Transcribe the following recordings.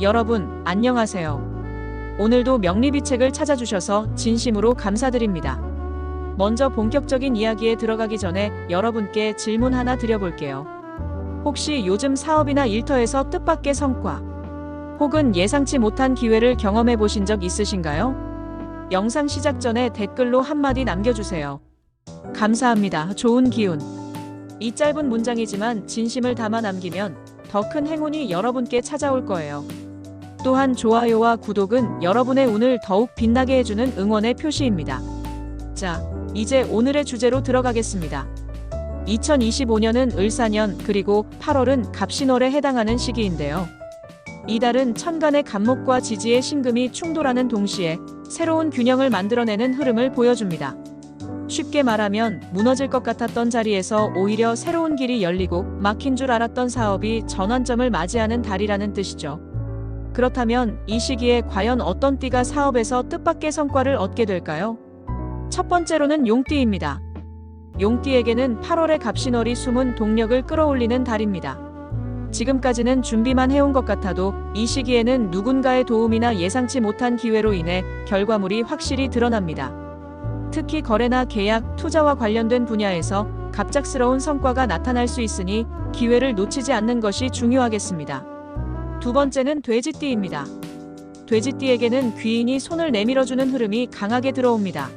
여러분, 안녕하세요. 오늘도 명리비 책을 찾아주셔서 진심으로 감사드립니다. 먼저 본격적인 이야기에 들어가기 전에 여러분께 질문 하나 드려볼게요. 혹시 요즘 사업이나 일터에서 뜻밖의 성과, 혹은 예상치 못한 기회를 경험해 보신 적 있으신가요? 영상 시작 전에 댓글로 한마디 남겨주세요. 감사합니다. 좋은 기운. 이 짧은 문장이지만 진심을 담아 남기면 더 큰 행운이 여러분께 찾아올 거예요. 또한 좋아요와 구독은 여러분의 운을 더욱 빛나게 해주는 응원의 표시입니다. 자, 이제 오늘의 주제로 들어가겠습니다. 2025년은 을사년 그리고 8월은 갑신월에 해당하는 시기인데요. 이달은 천간의 간목과 지지의 신금이 충돌하는 동시에 새로운 균형을 만들어내는 흐름을 보여줍니다. 쉽게 말하면 무너질 것 같았던 자리에서 오히려 새로운 길이 열리고 막힌 줄 알았던 사업이 전환점을 맞이하는 달이라는 뜻이죠. 그렇다면 이 시기에 과연 어떤 띠가 사업에서 뜻밖의 성과를 얻게 될까요? 첫 번째로는 용띠입니다. 용띠에게는 8월의 갑신월이 숨은 동력을 끌어올리는 달입니다. 지금까지는 준비만 해온 것 같아도 이 시기에는 누군가의 도움이나 예상치 못한 기회로 인해 결과물이 확실히 드러납니다. 특히 거래나 계약, 투자와 관련된 분야에서 갑작스러운 성과가 나타날 수 있으니 기회를 놓치지 않는 것이 중요하겠습니다. 두 번째는 돼지띠입니다. 돼지띠에게는 귀인이 손을 내밀어주는 흐름이 강하게 들어옵니다.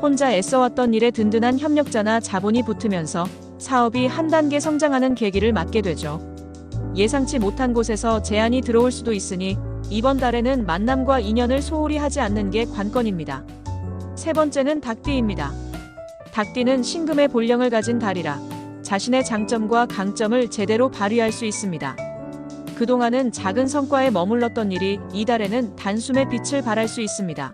혼자 애써왔던 일에 든든한 협력자나 자본이 붙으면서 사업이 한 단계 성장하는 계기를 맞게 되죠. 예상치 못한 곳에서 제안이 들어올 수도 있으니 이번 달에는 만남과 인연을 소홀히 하지 않는 게 관건입니다. 세 번째는 닭띠입니다. 닭띠는 신금의 본령을 가진 달이라 자신의 장점과 강점을 제대로 발휘할 수 있습니다. 그동안은 작은 성과에 머물렀던 일이 이달에는 단숨에 빛을 발할 수 있습니다.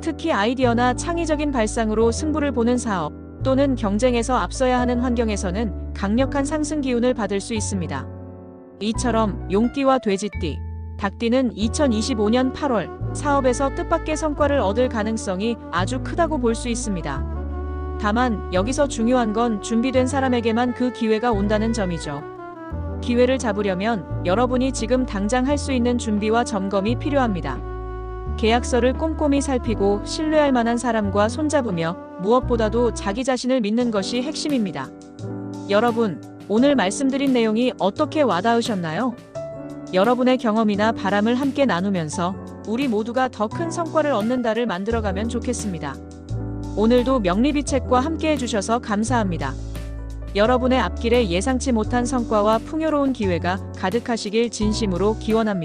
특히 아이디어나 창의적인 발상으로 승부를 보는 사업 또는 경쟁에서 앞서야 하는 환경에서는 강력한 상승 기운을 받을 수 있습니다. 이처럼 용띠와 돼지띠, 닭띠는 2025년 8월 사업에서 뜻밖의 성과를 얻을 가능성이 아주 크다고 볼 수 있습니다. 다만 여기서 중요한 건 준비된 사람에게만 그 기회가 온다는 점이죠. 기회를 잡으려면 여러분이 지금 당장 할 수 있는 준비와 점검이 필요합니다. 계약서를 꼼꼼히 살피고 신뢰할 만한 사람과 손잡으며 무엇보다도 자기 자신을 믿는 것이 핵심입니다. 여러분, 오늘 말씀드린 내용이 어떻게 와닿으셨나요? 여러분의 경험이나 바람을 함께 나누면서 우리 모두가 더 큰 성과를 얻는 달을 만들어가면 좋겠습니다. 오늘도 명리비 책과 함께 해주셔서 감사합니다. 여러분의 앞길에 예상치 못한 성과와 풍요로운 기회가 가득하시길 진심으로 기원합니다.